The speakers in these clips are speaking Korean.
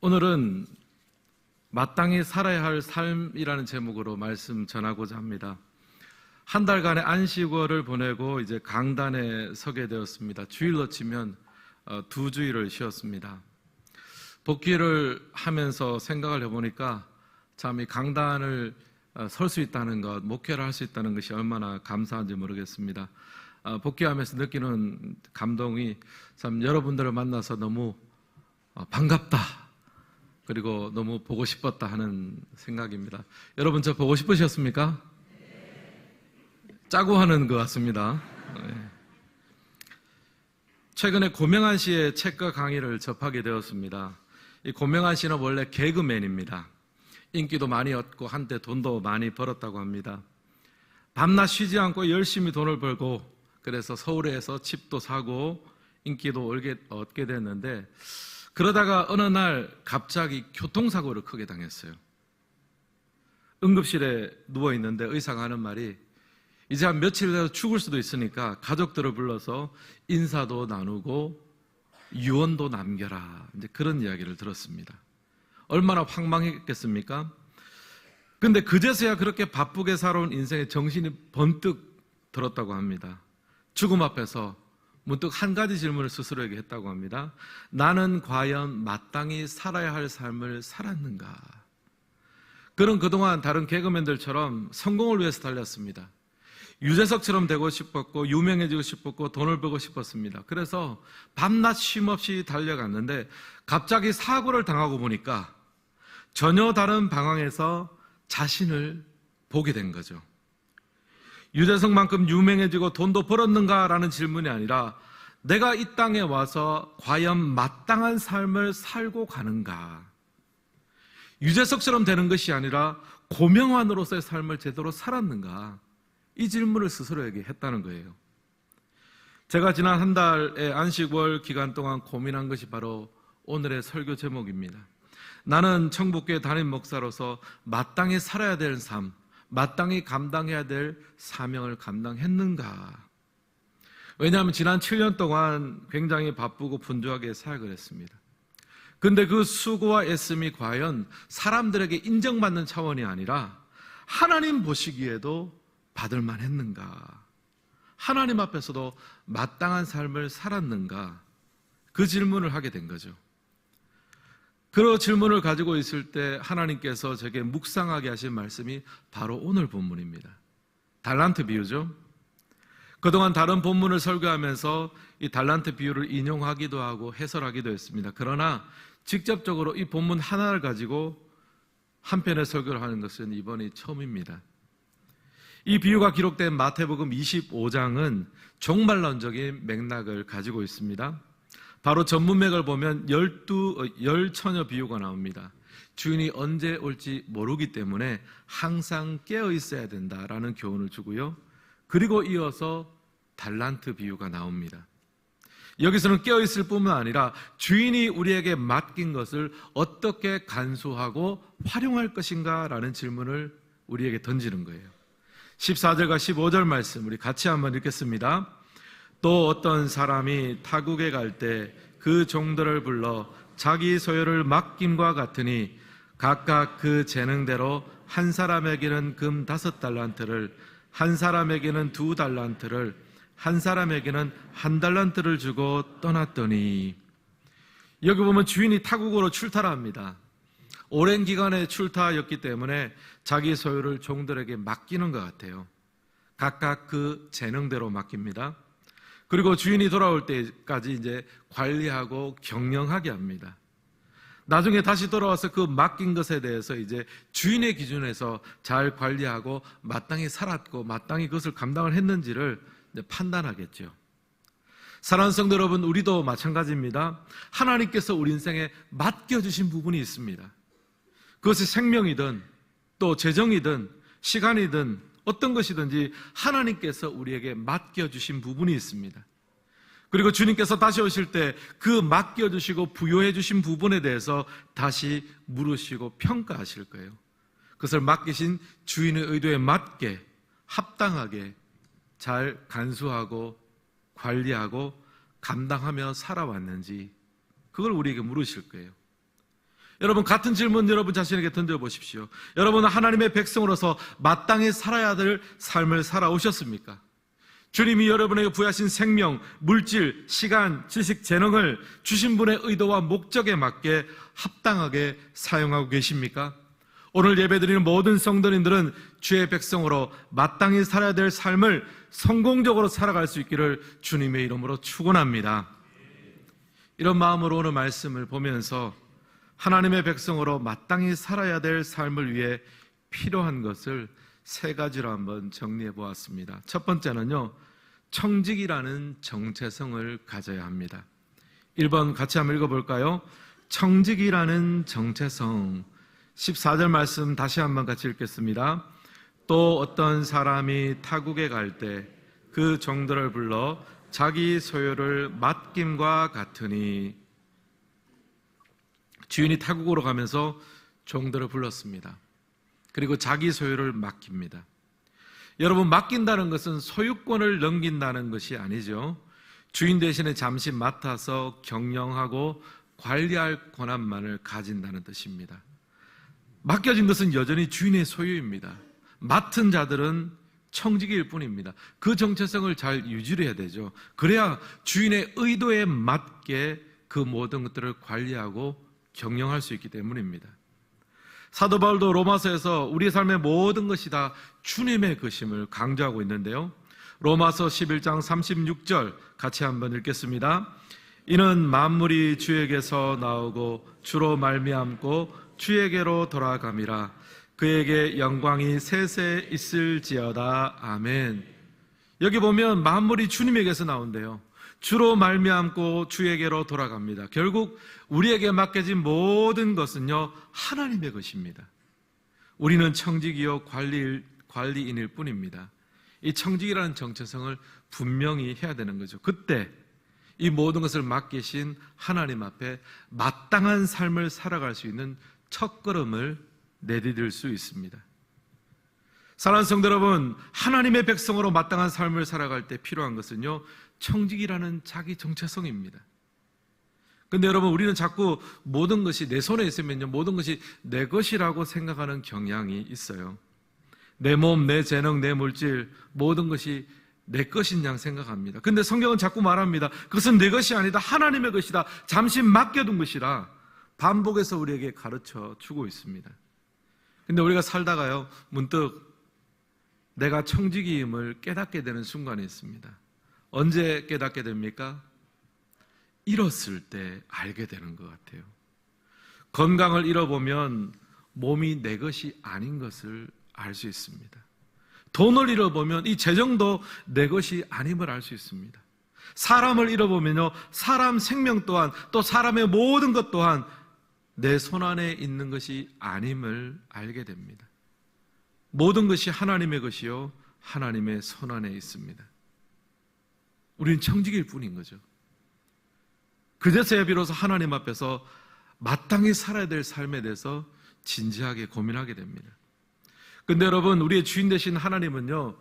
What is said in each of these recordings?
오늘은 마땅히 살아야 할 삶이라는 제목으로 말씀 전하고자 합니다. 한 달간의 안식월을 보내고 이제 강단에 서게 되었습니다. 주일로 치면 어, 두 주일을 쉬었습니다. 복귀를 하면서 생각을 해보니까 참 이 강단을 어, 설수 있다는 것, 목회를 할 수 있다는 것이 얼마나 감사한지 모르겠습니다. 어, 복귀하면서 느끼는 감동이 참 여러분들을 만나서 너무 반갑다. 그리고 너무 보고 싶었다 하는 생각입니다. 여러분 저 보고 싶으셨습니까? 짜고 하는 것 같습니다. 네. 최근에 고명한 씨의 책과 강의를 접하게 되었습니다. 이 고명한 씨는 원래 개그맨입니다. 인기도 많이 얻고 한때 돈도 많이 벌었다고 합니다. 밤낮 쉬지 않고 열심히 돈을 벌고 그래서 서울에서 집도 사고 인기도 얻게 됐는데 그러다가 어느 날 갑자기 교통사고를 크게 당했어요. 응급실에 누워 있는데 의사가 하는 말이 이제 한 며칠 내서 죽을 수도 있으니까 가족들을 불러서 인사도 나누고 유언도 남겨라. 이제 그런 이야기를 들었습니다. 얼마나 황망했겠습니까? 근데 그제서야 그렇게 바쁘게 살아온 인생의 정신이 번뜩 들었다고 합니다. 죽음 앞에서 문득 한 가지 질문을 스스로에게 했다고 합니다. 나는 과연 마땅히 살아야 할 삶을 살았는가? 그는 그동안 다른 개그맨들처럼 성공을 위해서 달렸습니다. 유재석처럼 되고 싶었고 유명해지고 싶었고 돈을 벌고 싶었습니다. 그래서 밤낮 쉼 없이 달려갔는데 갑자기 사고를 당하고 보니까 전혀 다른 방향에서 자신을 보게 된 거죠. 유재석만큼 유명해지고 돈도 벌었는가라는 질문이 아니라 내가 이 땅에 와서 과연 마땅한 삶을 살고 가는가? 유재석처럼 되는 것이 아니라 고명환으로서의 삶을 제대로 살았는가? 이 질문을 스스로에게 했다는 거예요. 제가 지난 한 달의 안식월 기간 동안 고민한 것이 바로 오늘의 설교 제목입니다. 나는 청북교회 담임 목사로서 마땅히 살아야 될 삶, 마땅히 감당해야 될 사명을 감당했는가? 왜냐하면 지난 7년 동안 굉장히 바쁘고 분주하게 사역을 했습니다. 근데 그 수고와 애씀이 과연 사람들에게 인정받는 차원이 아니라 하나님 보시기에도 받을만 했는가? 하나님 앞에서도 마땅한 삶을 살았는가? 그 질문을 하게 된 거죠. 그런 질문을 가지고 있을 때 하나님께서 제게 묵상하게 하신 말씀이 바로 오늘 본문입니다. 달란트 비유죠. 그동안 다른 본문을 설교하면서 이 달란트 비유를 인용하기도 하고 해설하기도 했습니다. 그러나 직접적으로 이 본문 하나를 가지고 한 편의 설교를 하는 것은 이번이 처음입니다. 이 비유가 기록된 마태복음 25장은 종말론적인 맥락을 가지고 있습니다. 바로 전문맥을 보면 열두, 어, 열 처녀 비유가 나옵니다. 주인이 언제 올지 모르기 때문에 항상 깨어 있어야 된다라는 교훈을 주고요. 그리고 이어서 달란트 비유가 나옵니다. 여기서는 깨어 있을 뿐만 아니라 주인이 우리에게 맡긴 것을 어떻게 간수하고 활용할 것인가라는 질문을 우리에게 던지는 거예요. 14절과 15절 말씀 우리 같이 한번 읽겠습니다. 또 어떤 사람이 타국에 갈 때 그 종들을 불러 자기 소유를 맡김과 같으니 각각 그 재능대로 한 사람에게는 금 다섯 달란트를 한 사람에게는 두 달란트를 한 사람에게는 한 달란트를 주고 떠났더니 여기 보면 주인이 타국으로 출타를 합니다. 오랜 기간의 출타였기 때문에 자기 소유를 종들에게 맡기는 것 같아요. 각각 그 재능대로 맡깁니다. 그리고 주인이 돌아올 때까지 이제 관리하고 경영하게 합니다. 나중에 다시 돌아와서 그 맡긴 것에 대해서 이제 주인의 기준에서 잘 관리하고 마땅히 살았고 마땅히 그것을 감당을 했는지를 판단하겠죠. 사랑하는 성도 여러분, 우리도 마찬가지입니다. 하나님께서 우리 인생에 맡겨주신 부분이 있습니다. 그것이 생명이든 또 재정이든 시간이든 어떤 것이든지 하나님께서 우리에게 맡겨주신 부분이 있습니다. 그리고 주님께서 다시 오실 때 그 맡겨주시고 부여해주신 부분에 대해서 다시 물으시고 평가하실 거예요. 그것을 맡기신 주인의 의도에 맞게 합당하게 잘 간수하고 관리하고 감당하며 살아왔는지 그걸 우리에게 물으실 거예요. 여러분 같은 질문 여러분 자신에게 던져 보십시오. 여러분은 하나님의 백성으로서 마땅히 살아야 될 삶을 살아오셨습니까? 주님이 여러분에게 부여하신 생명, 물질, 시간, 지식, 재능을 주신 분의 의도와 목적에 맞게 합당하게 사용하고 계십니까? 오늘 예배드리는 모든 성도님들은 주의 백성으로 마땅히 살아야 될 삶을 성공적으로 살아갈 수 있기를 주님의 이름으로 축원합니다. 이런 마음으로 오늘 말씀을 보면서 하나님의 백성으로 마땅히 살아야 될 삶을 위해 필요한 것을 세 가지로 한번 정리해 보았습니다. 첫 번째는요, 청직이라는 정체성을 가져야 합니다. 1번 같이 한번 읽어볼까요? 청직이라는 정체성. 14절 말씀 다시 한번 같이 읽겠습니다. 또 어떤 사람이 타국에 갈 때 그 종들을 불러 자기 소유를 맡김과 같으니 주인이 타국으로 가면서 종들을 불렀습니다. 그리고 자기 소유를 맡깁니다. 여러분, 맡긴다는 것은 소유권을 넘긴다는 것이 아니죠. 주인 대신에 잠시 맡아서 경영하고 관리할 권한만을 가진다는 뜻입니다. 맡겨진 것은 여전히 주인의 소유입니다. 맡은 자들은 청직일 뿐입니다. 그 정체성을 잘 유지해야 되죠. 그래야 주인의 의도에 맞게 그 모든 것들을 관리하고 경영할 수 있기 때문입니다. 사도 바울도 로마서에서 우리 삶의 모든 것이 다 주님의 것임을 강조하고 있는데요. 로마서 11장 36절 같이 한번 읽겠습니다. 이는 만물이 주에게서 나오고 주로 말미암고 주에게로 돌아감이라 그에게 영광이 세세 있을지어다 아멘. 여기 보면 만물이 주님에게서 나온대요. 주로 말미암고 주에게로 돌아갑니다. 결국 우리에게 맡겨진 모든 것은요 하나님의 것입니다. 우리는 청직이요 관리 관리인일 뿐입니다. 이 청직이라는 정체성을 분명히 해야 되는 거죠. 그때 이 모든 것을 맡기신 하나님 앞에 마땅한 삶을 살아갈 수 있는 첫 걸음을 내디딜 수 있습니다. 사랑하는 성도 여러분, 하나님의 백성으로 마땅한 삶을 살아갈 때 필요한 것은요, 청직이라는 자기 정체성입니다. 근데 여러분, 우리는 자꾸 모든 것이 내 손에 있으면요, 모든 것이 내 것이라고 생각하는 경향이 있어요. 내 몸, 내 재능, 내 물질, 모든 것이 내 것인 양 생각합니다. 근데 성경은 자꾸 말합니다. 그것은 내 것이 아니다. 하나님의 것이다. 잠시 맡겨둔 것이라 반복해서 우리에게 가르쳐 주고 있습니다. 근데 우리가 살다가요, 문득 내가 청지기임을 깨닫게 되는 순간이 있습니다. 언제 깨닫게 됩니까? 잃었을 때 알게 되는 것 같아요. 건강을 잃어보면 몸이 내 것이 아닌 것을 알 수 있습니다. 돈을 잃어보면 이 재정도 내 것이 아님을 알 수 있습니다. 사람을 잃어보면요, 사람 생명 또한 또 사람의 모든 것 또한 내 손 안에 있는 것이 아님을 알게 됩니다. 모든 것이 하나님의 것이요, 하나님의 손 안에 있습니다. 우리는 청직일 뿐인 거죠. 그제서야 비로소 하나님 앞에서 마땅히 살아야 될 삶에 대해서 진지하게 고민하게 됩니다. 근데 여러분, 우리의 주인 되신 하나님은요,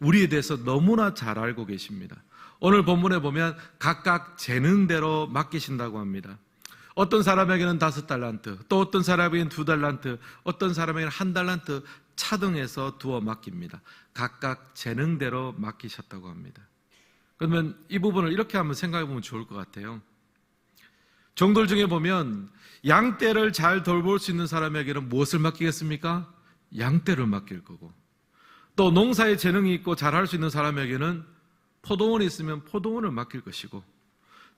우리에 대해서 너무나 잘 알고 계십니다. 오늘 본문에 보면 각각 재능대로 맡기신다고 합니다. 어떤 사람에게는 다섯 달란트, 또 어떤 사람에게는 두 달란트, 어떤 사람에게는 한 달란트 차등해서 두어 맡깁니다. 각각 재능대로 맡기셨다고 합니다. 그러면 이 부분을 이렇게 한번 생각해 보면 좋을 것 같아요. 종들 중에 보면 양떼를 잘 돌볼 수 있는 사람에게는 무엇을 맡기겠습니까? 양떼를 맡길 거고 또 농사에 재능이 있고 잘할 수 있는 사람에게는 포도원이 있으면 포도원을 맡길 것이고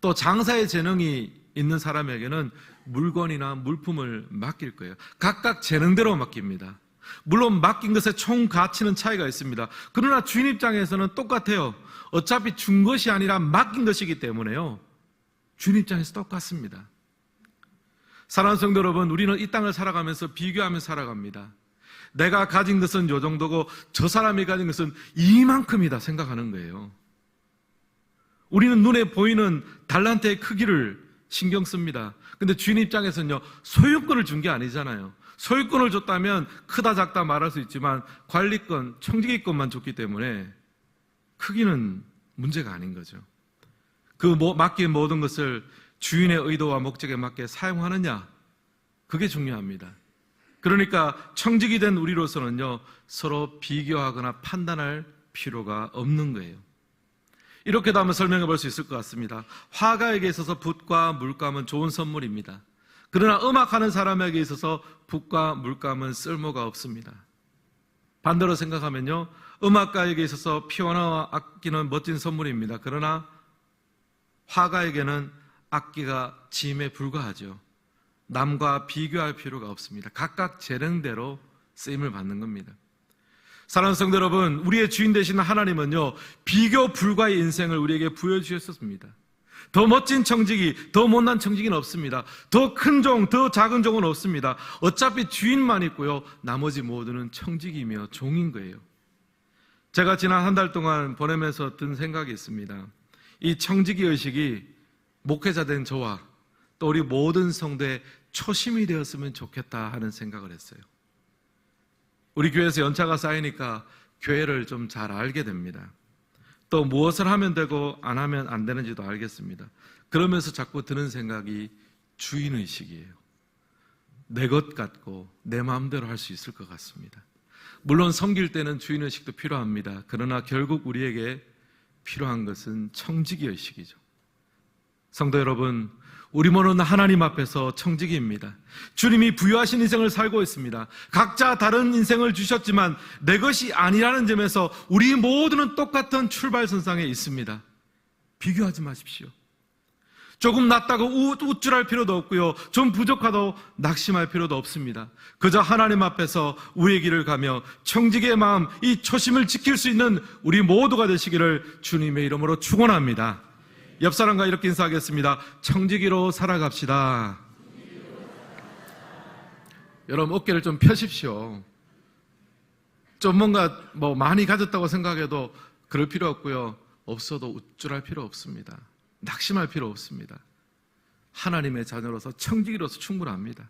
또 장사에 재능이 있는 사람에게는 물건이나 물품을 맡길 거예요. 각각 재능대로 맡깁니다. 물론 맡긴 것의 총 가치는 차이가 있습니다. 그러나 주인 입장에서는 똑같아요. 어차피 준 것이 아니라 맡긴 것이기 때문에요. 주인 입장에서 똑같습니다. 사랑하는 성도 여러분, 우리는 이 땅을 살아가면서 비교하며 살아갑니다. 내가 가진 것은 요 정도고 저 사람이 가진 것은 이만큼이다 생각하는 거예요. 우리는 눈에 보이는 달란트의 크기를 신경 씁니다. 근데 주인 입장에서는요, 소유권을 준 게 아니잖아요. 소유권을 줬다면 크다 작다 말할 수 있지만 관리권, 청지기권만 줬기 때문에 크기는 문제가 아닌 거죠. 그 맡긴 모든 것을 주인의 의도와 목적에 맞게 사용하느냐, 그게 중요합니다. 그러니까 청직이 된 우리로서는요, 서로 비교하거나 판단할 필요가 없는 거예요. 이렇게도 한번 설명해 볼 수 있을 것 같습니다. 화가에게 있어서 붓과 물감은 좋은 선물입니다. 그러나 음악하는 사람에게 있어서 붓과 물감은 쓸모가 없습니다. 반대로 생각하면요, 음악가에게 있어서 피아노와 악기는 멋진 선물입니다. 그러나 화가에게는 악기가 짐에 불과하죠. 남과 비교할 필요가 없습니다. 각각 재능대로 쓰임을 받는 겁니다. 사랑하는 성도 여러분, 우리의 주인 되시는 하나님은요, 비교 불가의 인생을 우리에게 부여주셨습니다. 더 멋진 청직이, 더 못난 청직이는 없습니다. 더 큰 종, 더 작은 종은 없습니다. 어차피 주인만 있고요, 나머지 모두는 청직이며 종인 거예요. 제가 지난 한 달 동안 보내면서 든 생각이 있습니다. 이 청지기 의식이 목회자 된 저와 또 우리 모든 성도의 초심이 되었으면 좋겠다 하는 생각을 했어요. 우리 교회에서 연차가 쌓이니까 교회를 좀 잘 알게 됩니다. 또 무엇을 하면 되고 안 하면 안 되는지도 알겠습니다. 그러면서 자꾸 드는 생각이 주인의식이에요. 내 것 같고 내 마음대로 할 수 있을 것 같습니다. 물론 섬길 때는 주인의식도 필요합니다. 그러나 결국 우리에게 필요한 것은 청지기의식이죠. 성도 여러분, 우리 모는 하나님 앞에서 청지기입니다. 주님이 부유하신 인생을 살고 있습니다. 각자 다른 인생을 주셨지만 내 것이 아니라는 점에서 우리 모두는 똑같은 출발선상에 있습니다. 비교하지 마십시오. 조금 낫다고 우쭐할 필요도 없고요. 좀 부족하다고 낙심할 필요도 없습니다. 그저 하나님 앞에서 우의 길을 가며 청지기의 마음, 이 초심을 지킬 수 있는 우리 모두가 되시기를 주님의 이름으로 축원합니다. 옆 사람과 이렇게 인사하겠습니다. 청지기로 살아갑시다. 여러분 어깨를 좀 펴십시오. 좀 뭔가 뭐 많이 가졌다고 생각해도 그럴 필요 없고요. 없어도 우쭐할 필요 없습니다. 낙심할 필요 없습니다. 하나님의 자녀로서 청지기로서 충분합니다.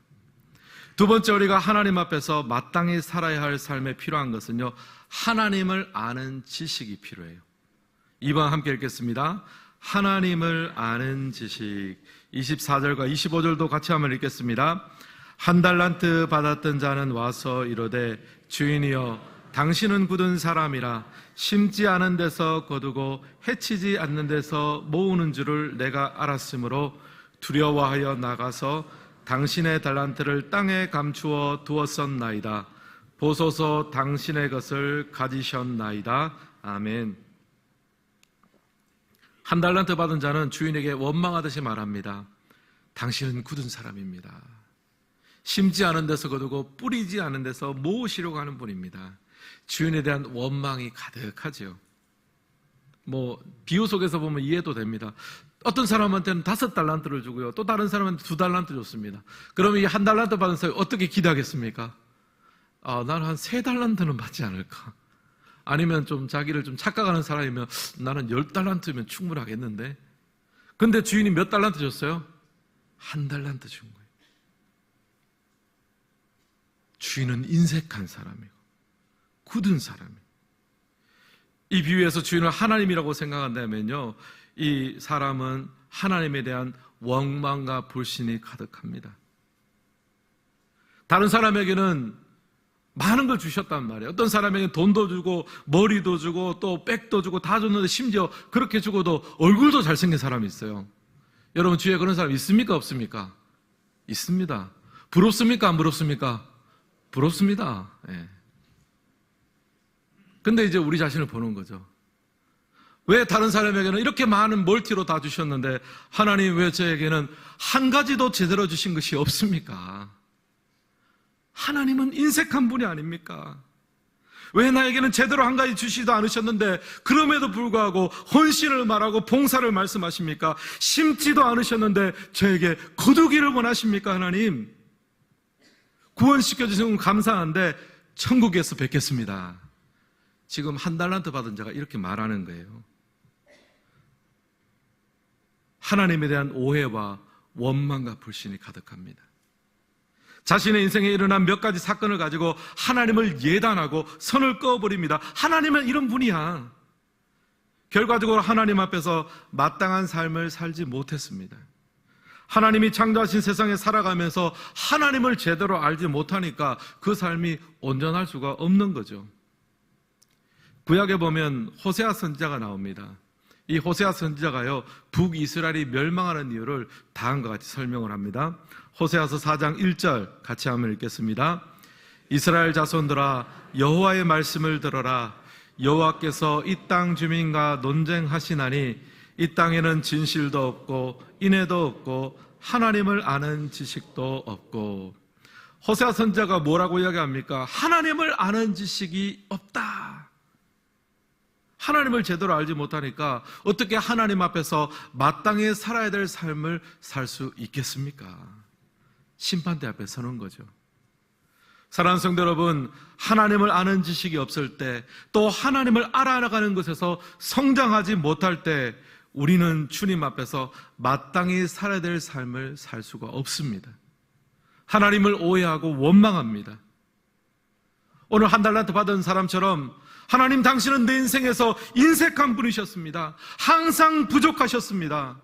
두 번째 우리가 하나님 앞에서 마땅히 살아야 할 삶에 필요한 것은요. 하나님을 아는 지식이 필요해요. 2번 함께 읽겠습니다. 하나님을 아는 지식 24절과 25절도 같이 한번 읽겠습니다. 한 달란트 받았던 자는 와서 이르되 주인이여 당신은 굳은 사람이라 심지 않은 데서 거두고 해치지 않는 데서 모으는 줄을 내가 알았으므로 두려워하여 나가서 당신의 달란트를 땅에 감추어 두었었나이다. 보소서 당신의 것을 가지셨나이다. 아멘. 한 달란트 받은 자는 주인에게 원망하듯이 말합니다. 당신은 굳은 사람입니다. 심지 않은 데서 거두고 뿌리지 않은 데서 모으시려고 하는 분입니다. 주인에 대한 원망이 가득하죠. 뭐 비유 속에서 보면 이해도 됩니다. 어떤 사람한테는 다섯 달란트를 주고요. 또 다른 사람한테 두 달란트 줬습니다. 그러면 이 한 달란트 받은 사람이 어떻게 기대하겠습니까? 아, 나는 한 세 달란트는 받지 않을까? 아니면 좀 자기를 좀 착각하는 사람이면 나는 열 달란트면 충분하겠는데. 근데 주인이 몇 달란트 줬어요? 한 달란트 준 거예요. 주인은 인색한 사람이고, 굳은 사람이에요. 이 비유에서 주인을 하나님이라고 생각한다면요, 이 사람은 하나님에 대한 원망과 불신이 가득합니다. 다른 사람에게는 많은 걸 주셨단 말이에요. 어떤 사람에게 돈도 주고, 머리도 주고, 또 백도 주고, 다 줬는데 심지어 그렇게 주고도 얼굴도 잘생긴 사람이 있어요. 여러분, 주위에 그런 사람 있습니까? 없습니까? 있습니다. 부럽습니까? 안 부럽습니까? 부럽습니다. 예. 근데 이제 우리 자신을 보는 거죠. 왜 다른 사람에게는 이렇게 많은 멀티로 다 주셨는데 하나님 왜 저에게는 한 가지도 제대로 주신 것이 없습니까? 하나님은 인색한 분이 아닙니까? 왜 나에게는 제대로 한 가지 주시지도 않으셨는데 그럼에도 불구하고 헌신을 말하고 봉사를 말씀하십니까? 심지도 않으셨는데 저에게 거두기를 원하십니까 하나님? 구원시켜 주시는 건 감사한데 천국에서 뵙겠습니다. 지금 한 달란트 받은 자가 이렇게 말하는 거예요. 하나님에 대한 오해와 원망과 불신이 가득합니다. 자신의 인생에 일어난 몇 가지 사건을 가지고 하나님을 예단하고 선을 꺼버립니다. 하나님은 이런 분이야. 결과적으로 하나님 앞에서 마땅한 삶을 살지 못했습니다. 하나님이 창조하신 세상에 살아가면서 하나님을 제대로 알지 못하니까 그 삶이 온전할 수가 없는 거죠. 구약에 보면 호세아 선지자가 나옵니다. 이 호세아 선지자가요, 북이스라엘이 멸망하는 이유를 다음과 같이 설명을 합니다. 호세아서 4장 1절 같이 한번 읽겠습니다. 이스라엘 자손들아 여호와의 말씀을 들어라 여호와께서 이 땅 주민과 논쟁하시나니 이 땅에는 진실도 없고 인애도 없고 하나님을 아는 지식도 없고 호세아 선지자가 뭐라고 이야기합니까? 하나님을 아는 지식이 없다. 하나님을 제대로 알지 못하니까 어떻게 하나님 앞에서 마땅히 살아야 될 삶을 살 수 있겠습니까? 심판대 앞에 서는 거죠. 사랑하는 성도 여러분, 하나님을 아는 지식이 없을 때, 또 하나님을 알아가는 것에서 성장하지 못할 때, 우리는 주님 앞에서 마땅히 살아야 될 삶을 살 수가 없습니다. 하나님을 오해하고 원망합니다. 오늘 한 달란트 받은 사람처럼 하나님 당신은 내 인생에서 인색한 분이셨습니다. 항상 부족하셨습니다.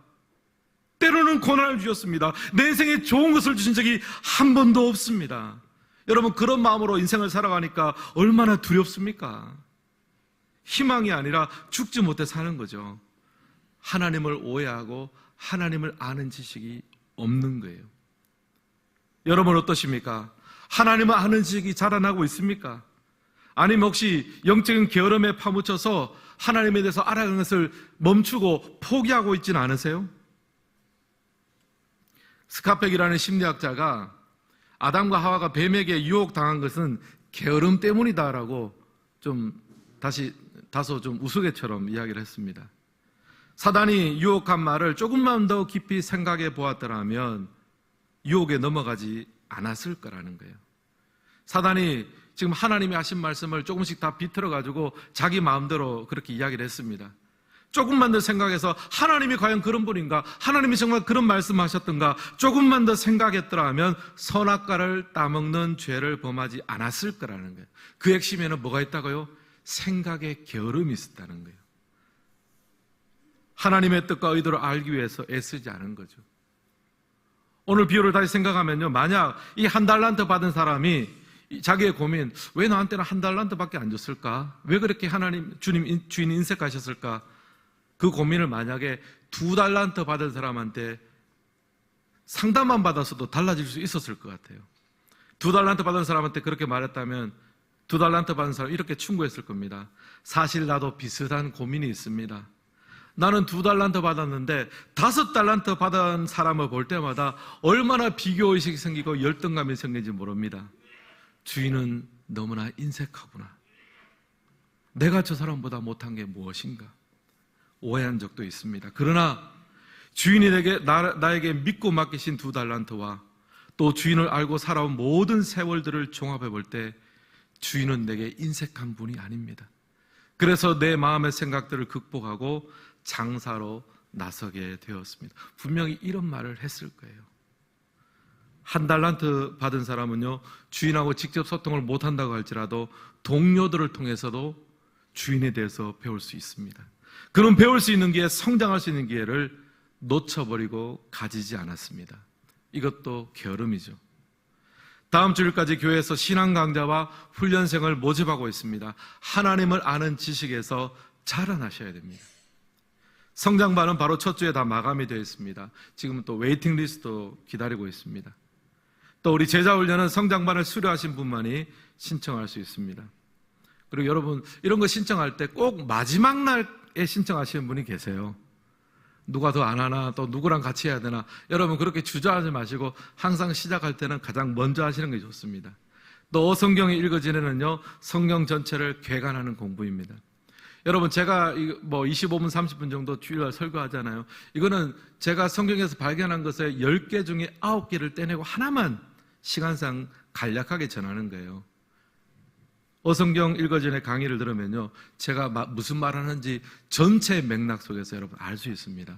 때로는 고난을 주셨습니다. 내 인생에 좋은 것을 주신 적이 한 번도 없습니다. 여러분 그런 마음으로 인생을 살아가니까 얼마나 두렵습니까? 희망이 아니라 죽지 못해 사는 거죠. 하나님을 오해하고 하나님을 아는 지식이 없는 거예요. 여러분 어떠십니까? 하나님을 아는 지식이 자라나고 있습니까? 아니면 혹시 영적인 게으름에 파묻혀서 하나님에 대해서 알아가는 것을 멈추고 포기하고 있지는 않으세요? 스카펙이라는 심리학자가 아담과 하와가 뱀에게 유혹당한 것은 게으름 때문이다라고 좀 다시 다소 좀 우스개처럼 이야기를 했습니다. 사단이 유혹한 말을 조금만 더 깊이 생각해 보았더라면 유혹에 넘어가지 않았을 거라는 거예요. 사단이 지금 하나님이 하신 말씀을 조금씩 다 비틀어 가지고 자기 마음대로 그렇게 이야기를 했습니다. 조금만 더 생각해서 하나님이 과연 그런 분인가? 하나님이 정말 그런 말씀하셨던가? 조금만 더 생각했더라면 선악과를 따먹는 죄를 범하지 않았을 거라는 거예요. 그 핵심에는 뭐가 있다고요? 생각의 게으름이 있었다는 거예요. 하나님의 뜻과 의도를 알기 위해서 애쓰지 않은 거죠. 오늘 비유를 다시 생각하면요. 만약 이 한 달란트 받은 사람이 자기의 고민, 왜 나한테는 한 달란트밖에 안 줬을까? 왜 그렇게 하나님, 주님, 주인 인색하셨을까? 그 고민을 만약에 두 달란트 받은 사람한테 상담만 받았어도 달라질 수 있었을 것 같아요. 두 달란트 받은 사람한테 그렇게 말했다면 두 달란트 받은 사람 이렇게 충고했을 겁니다. 사실 나도 비슷한 고민이 있습니다. 나는 두 달란트 받았는데 다섯 달란트 받은 사람을 볼 때마다 얼마나 비교의식이 생기고 열등감이 생기는지 모릅니다. 주인은 너무나 인색하구나. 내가 저 사람보다 못한 게 무엇인가? 오해한 적도 있습니다. 그러나 주인이 내게, 나, 나에게 믿고 맡기신 두 달란트와 또 주인을 알고 살아온 모든 세월들을 종합해 볼 때 주인은 내게 인색한 분이 아닙니다. 그래서 내 마음의 생각들을 극복하고 장사로 나서게 되었습니다. 분명히 이런 말을 했을 거예요. 한 달란트 받은 사람은요, 주인하고 직접 소통을 못 한다고 할지라도 동료들을 통해서도 주인에 대해서 배울 수 있습니다. 그런 배울 수 있는 기회, 성장할 수 있는 기회를 놓쳐버리고 가지지 않았습니다. 이것도 게으름이죠. 다음 주일까지 교회에서 신앙 강좌와 훈련생을 모집하고 있습니다. 하나님을 아는 지식에서 자라나셔야 됩니다. 성장반은 바로 첫 주에 다 마감이 되어 있습니다. 지금 또 웨이팅 리스트도 기다리고 있습니다. 또 우리 제자 훈련은 성장반을 수료하신 분만이 신청할 수 있습니다. 그리고 여러분 이런 거 신청할 때 꼭 마지막 날에 신청하시는 분이 계세요. 누가 더 안 하나 또 누구랑 같이 해야 되나 여러분 그렇게 주저하지 마시고 항상 시작할 때는 가장 먼저 하시는 게 좋습니다. 또 성경이 읽어지는요 성경 전체를 개관하는 공부입니다. 여러분 제가 뭐 25분 30분 정도 주일날 설교하잖아요. 이거는 제가 성경에서 발견한 것의 10개 중에 9개를 떼내고 하나만 시간상 간략하게 전하는 거예요. 어성경 읽어전의 강의를 들으면요. 제가 무슨 말 하는지 전체 맥락 속에서 여러분 알 수 있습니다.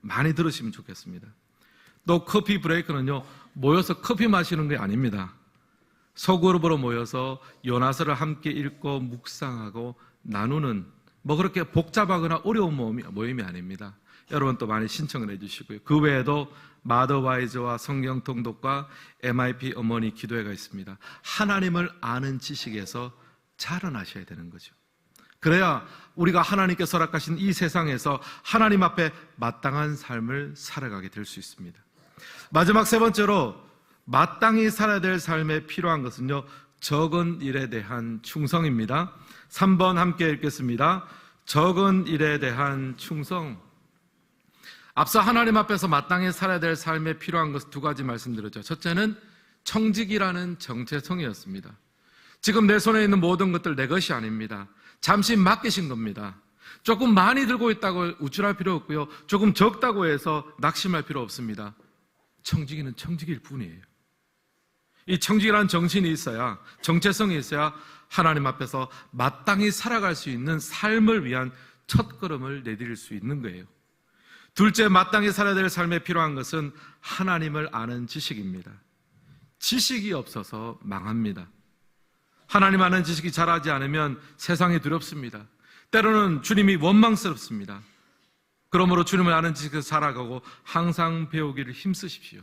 많이 들으시면 좋겠습니다. 또 커피 브레이크는요. 모여서 커피 마시는 게 아닙니다. 소그룹으로 모여서 요나서를 함께 읽고 묵상하고 나누는 뭐 그렇게 복잡하거나 어려운 모임이, 모임이 아닙니다. 여러분 또 많이 신청을 해주시고요. 그 외에도 마더와이즈와 성경 통독과 MIP 어머니 기도회가 있습니다. 하나님을 아는 지식에서 자라나셔야 되는 거죠. 그래야 우리가 하나님께서 허락하신 이 세상에서 하나님 앞에 마땅한 삶을 살아가게 될 수 있습니다. 마지막 세 번째로 마땅히 살아야 될 삶에 필요한 것은요, 적은 일에 대한 충성입니다. 3번 함께 읽겠습니다. 적은 일에 대한 충성. 앞서 하나님 앞에서 마땅히 살아야 될 삶에 필요한 것두 가지 말씀드렸죠. 첫째는 청직이라는 정체성이었습니다. 지금 내 손에 있는 모든 것들 내 것이 아닙니다. 잠시 맡기신 겁니다. 조금 많이 들고 있다고 우쭐할 필요 없고요. 조금 적다고 해서 낙심할 필요 없습니다. 청지기는 청지기일 뿐이에요. 이 청지기라는 정신이 있어야, 정체성이 있어야 하나님 앞에서 마땅히 살아갈 수 있는 삶을 위한 첫 걸음을 내디딜 수 있는 거예요. 둘째, 마땅히 살아야 될 삶에 필요한 것은 하나님을 아는 지식입니다. 지식이 없어서 망합니다. 하나님 아는 지식이 잘하지 않으면 세상이 두렵습니다. 때로는 주님이 원망스럽습니다. 그러므로 주님을 아는 지식을 살아가고 항상 배우기를 힘쓰십시오.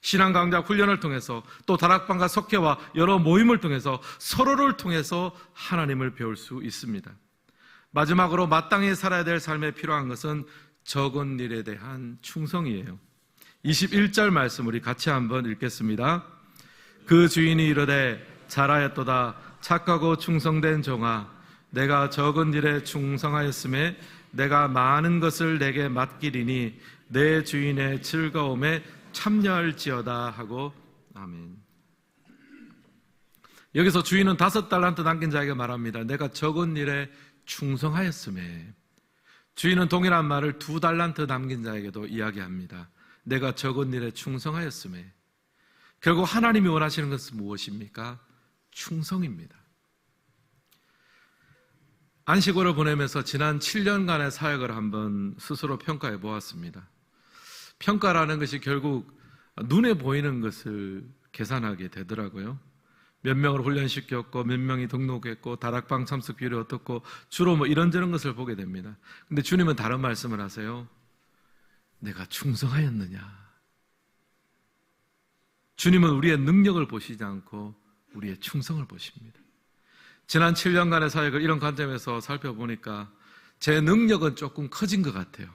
신앙 강좌 훈련을 통해서 또 다락방과 석회와 여러 모임을 통해서 서로를 통해서 하나님을 배울 수 있습니다. 마지막으로 마땅히 살아야 될 삶에 필요한 것은 적은 일에 대한 충성이에요. 21절 말씀 우리 같이 한번 읽겠습니다. 그 주인이 이르되 잘하였도다 착하고 충성된 종아 내가 적은 일에 충성하였음에 내가 많은 것을 내게 맡기리니 내 주인의 즐거움에 참여할지어다 하고 아멘. 여기서 주인은 다섯 달란트 남긴 자에게 말합니다. 내가 적은 일에 충성하였음에 주인은 동일한 말을 두 달란트 남긴 자에게도 이야기합니다. 내가 적은 일에 충성하였음에 결국 하나님이 원하시는 것은 무엇입니까? 충성입니다. 안식월을 보내면서 지난 7년간의 사역을 한번 스스로 평가해 보았습니다. 평가라는 것이 결국 눈에 보이는 것을 계산하게 되더라고요. 몇 명을 훈련시켰고, 몇 명이 등록했고, 다락방 참석 비율이 어떻고, 주로 뭐 이런저런 것을 보게 됩니다. 근데 주님은 다른 말씀을 하세요. 내가 충성하였느냐. 주님은 우리의 능력을 보시지 않고 우리의 충성을 보십니다. 지난 7년간의 사역을 이런 관점에서 살펴보니까 제 능력은 조금 커진 것 같아요.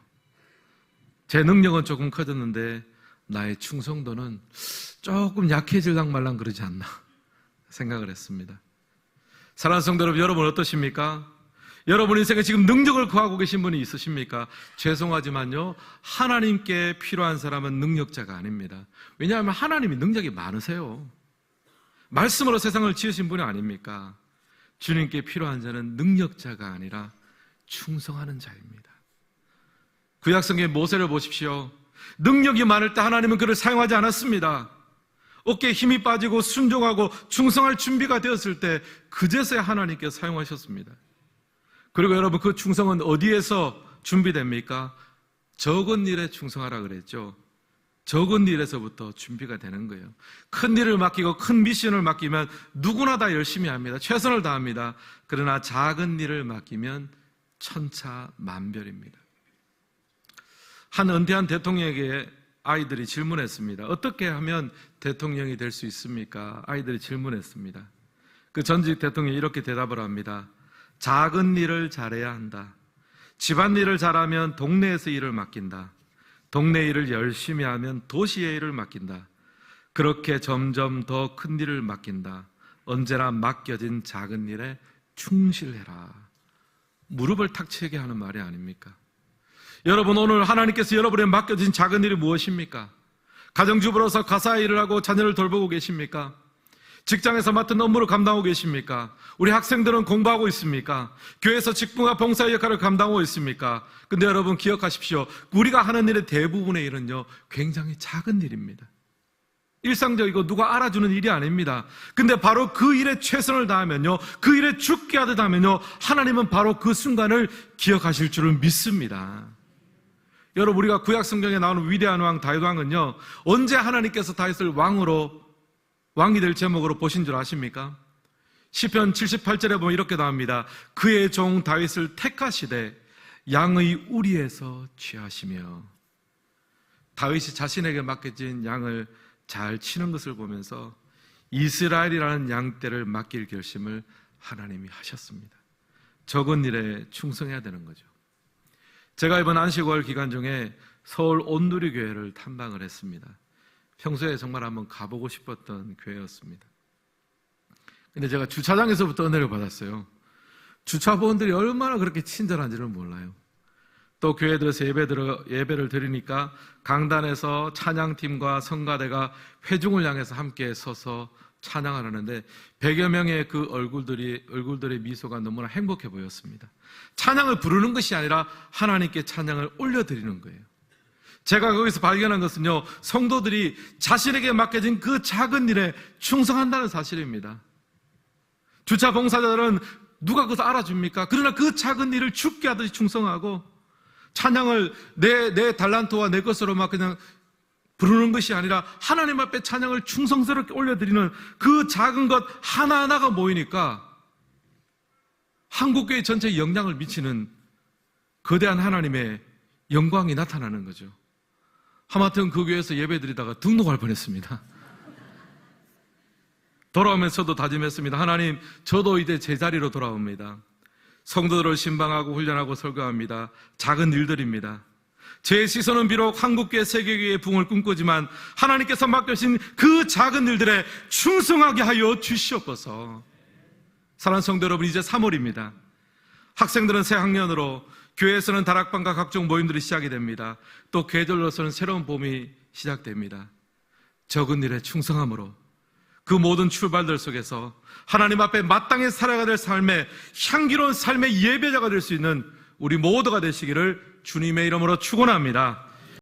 제 능력은 조금 커졌는데 나의 충성도는 조금 약해질랑 말랑 그러지 않나 생각을 했습니다. 사랑하는 성도 여러분, 여러분 어떠십니까? 여러분 인생에 지금 능력을 구하고 계신 분이 있으십니까? 죄송하지만요, 하나님께 필요한 사람은 능력자가 아닙니다. 왜냐하면 하나님이 능력이 많으세요. 말씀으로 세상을 지으신 분이 아닙니까? 주님께 필요한 자는 능력자가 아니라 충성하는 자입니다. 구약성의 모세를 보십시오. 능력이 많을 때 하나님은 그를 사용하지 않았습니다. 어깨에 힘이 빠지고 순종하고 충성할 준비가 되었을 때 그제서야 하나님께 사용하셨습니다. 그리고 여러분 그 충성은 어디에서 준비됩니까? 적은 일에 충성하라 그랬죠. 적은 일에서부터 준비가 되는 거예요. 큰 일을 맡기고 큰 미션을 맡기면 누구나 다 열심히 합니다. 최선을 다합니다. 그러나 작은 일을 맡기면 천차만별입니다. 한 은퇴한 대통령에게 아이들이 질문했습니다. 어떻게 하면 대통령이 될 수 있습니까? 아이들이 질문했습니다. 그 전직 대통령이 이렇게 대답을 합니다. 작은 일을 잘해야 한다. 집안 일을 잘하면 동네에서 일을 맡긴다. 동네 일을 열심히 하면 도시의 일을 맡긴다. 그렇게 점점 더 큰 일을 맡긴다. 언제나 맡겨진 작은 일에 충실해라. 무릎을 탁 치게 하는 말이 아닙니까? 여러분 오늘 하나님께서 여러분에 맡겨진 작은 일이 무엇입니까? 가정주부로서 가사 일을 하고 자녀를 돌보고 계십니까? 직장에서 맡은 업무를 감당하고 계십니까? 우리 학생들은 공부하고 있습니까? 교회에서 직분과 봉사의 역할을 감당하고 있습니까? 근데 여러분 기억하십시오. 우리가 하는 일의 대부분의 일은요, 굉장히 작은 일입니다. 일상적이고 누가 알아주는 일이 아닙니다. 근데 바로 그 일에 최선을 다하면요, 그 일에 죽게 하듯 하면요, 하나님은 바로 그 순간을 기억하실 줄을 믿습니다. 여러분, 우리가 구약 성경에 나오는 위대한 왕 다윗 왕은요, 언제 하나님께서 다윗을 왕으로 왕이 될 제목으로 보신 줄 아십니까? 시편 78절에 보면 이렇게 나옵니다. 그의 종 다윗을 택하시되 양의 우리에서 취하시며 다윗이 자신에게 맡겨진 양을 잘 치는 것을 보면서 이스라엘이라는 양떼를 맡길 결심을 하나님이 하셨습니다. 적은 일에 충성해야 되는 거죠. 제가 이번 안식월 기간 중에 서울 온누리교회를 탐방을 했습니다. 평소에 정말 한번 가보고 싶었던 교회였습니다. 근데 제가 주차장에서부터 은혜를 받았어요. 주차보원들이 얼마나 그렇게 친절한지를 몰라요. 또 교회 들어서 예배 들어, 예배를 드리니까 강단에서 찬양팀과 성가대가 회중을 향해서 함께 서서 찬양을 하는데 100여 명의 그 얼굴들이, 얼굴들의 미소가 너무나 행복해 보였습니다. 찬양을 부르는 것이 아니라 하나님께 찬양을 올려 드리는 거예요. 제가 거기서 발견한 것은요, 성도들이 자신에게 맡겨진 그 작은 일에 충성한다는 사실입니다. 주차 봉사자들은 누가 그것을 알아줍니까? 그러나 그 작은 일을 죽게 하듯이 충성하고 찬양을 내, 내 달란트와 내 것으로 막 그냥 부르는 것이 아니라 하나님 앞에 찬양을 충성스럽게 올려드리는 그 작은 것 하나하나가 모이니까 한국교회 전체에 영향을 미치는 거대한 하나님의 영광이 나타나는 거죠. 하마튼 그 교회에서 예배 드리다가 등록할 뻔했습니다. 돌아오면서도 다짐했습니다. 하나님, 저도 이제 제자리로 돌아옵니다. 성도들을 신방하고 훈련하고 설교합니다. 작은 일들입니다. 제 시선은 비록 한국계 세계교회의 붕을 꿈꾸지만 하나님께서 맡겨신 그 작은 일들에 충성하게 하여 주시옵소서. 사랑하는 성도 여러분, 이제 3월입니다. 학생들은 새 학년으로 교회에서는 다락방과 각종 모임들이 시작이 됩니다. 또 계절로서는 새로운 봄이 시작됩니다. 적은 일에 충성함으로 그 모든 출발들 속에서 하나님 앞에 마땅히 살아가야 될 삶의 향기로운 삶의 예배자가 될 수 있는 우리 모두가 되시기를 주님의 이름으로 축원합니다.